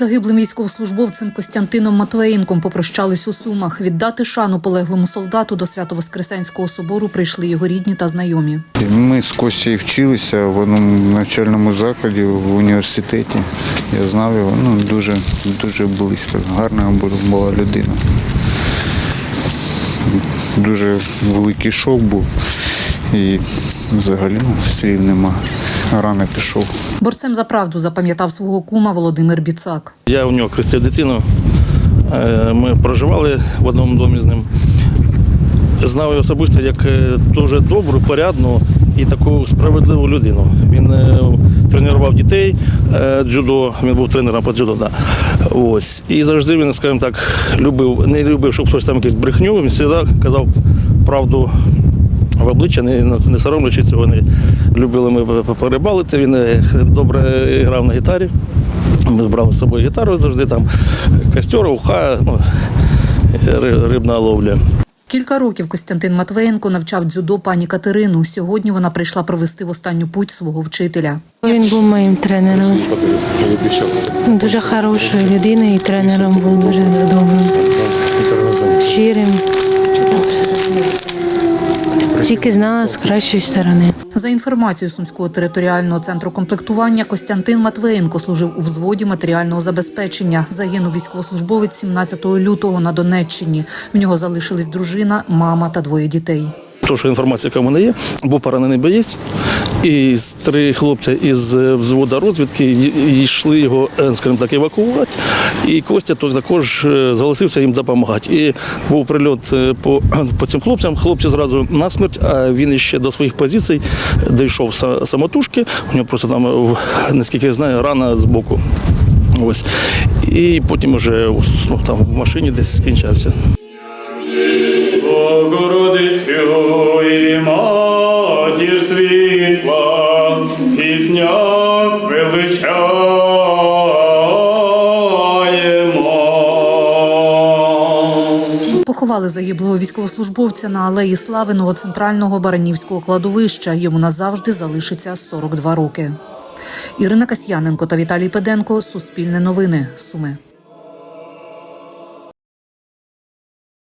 загиблим військовослужбовцем Костянтином Матвеєнком попрощались у Сумах. Віддати шану полеглому солдату до Свято-Воскресенського собору прийшли його рідні та знайомі. Ми з Костю вчилися в одному навчальному закладі в університеті. Я знав його ну, дуже, дуже близько. Гарна була людина. Дуже великий шок був і взагалі ну, слів нема. Рано пішов. Борцем за правду запам'ятав свого кума Володимир Біцак. Я у нього хрестив дитину. Е, Ми проживали в одному домі з ним. Знав його особисто як е, дуже добру, порядну і таку справедливу людину. Він е, тренував дітей дзюдо, він був тренером по дзюдо. Да. Ось. І завжди він, скажімо так, любив, не любив, щоб хтось там якусь брехню. Він завжди казав правду в обличчя, не, не соромлячись цього. Не любили ми перебалити. Він е, добре грав на гітарі. Ми збрали з собою гітару завжди там костер, уха, ну, рибна ловля. Кілька років Костянтин Матвеєнко навчав дзюдо пані Катерину. Сьогодні вона прийшла провести в останню путь свого вчителя. Він був моїм тренером. Дуже хорошою людиною і тренером був дуже добрим. Щирим. Тільки знала з кращої сторони. За інформацією Сумського територіального центру комплектування, Костянтин Матвеєнко служив у взводі матеріального забезпечення. Загинув військовослужбовець 17 лютого на Донеччині. В нього залишились дружина, мама та двоє дітей. То, що інформація, яка в мене є, був поранений боєць, і три хлопця із е, взводу розвідки йшли його, е, скажімо так, евакуювати. І Костя то також е, зголосився їм допомагати. І був прильот по, по цим хлопцям. Хлопці зразу насмерть, а він іще до своїх позицій дійшов самотужки. У нього просто там, наскільки я знаю, рана з боку. Ось. І потім вже ну, там в машині десь скінчався. Поховали загиблого військовослужбовця на алеї Славиного центрального Баранівського кладовища. Йому назавжди залишиться 42 роки. Ірина Касьяненко та Віталій Педенко. Суспільне новини. Суми.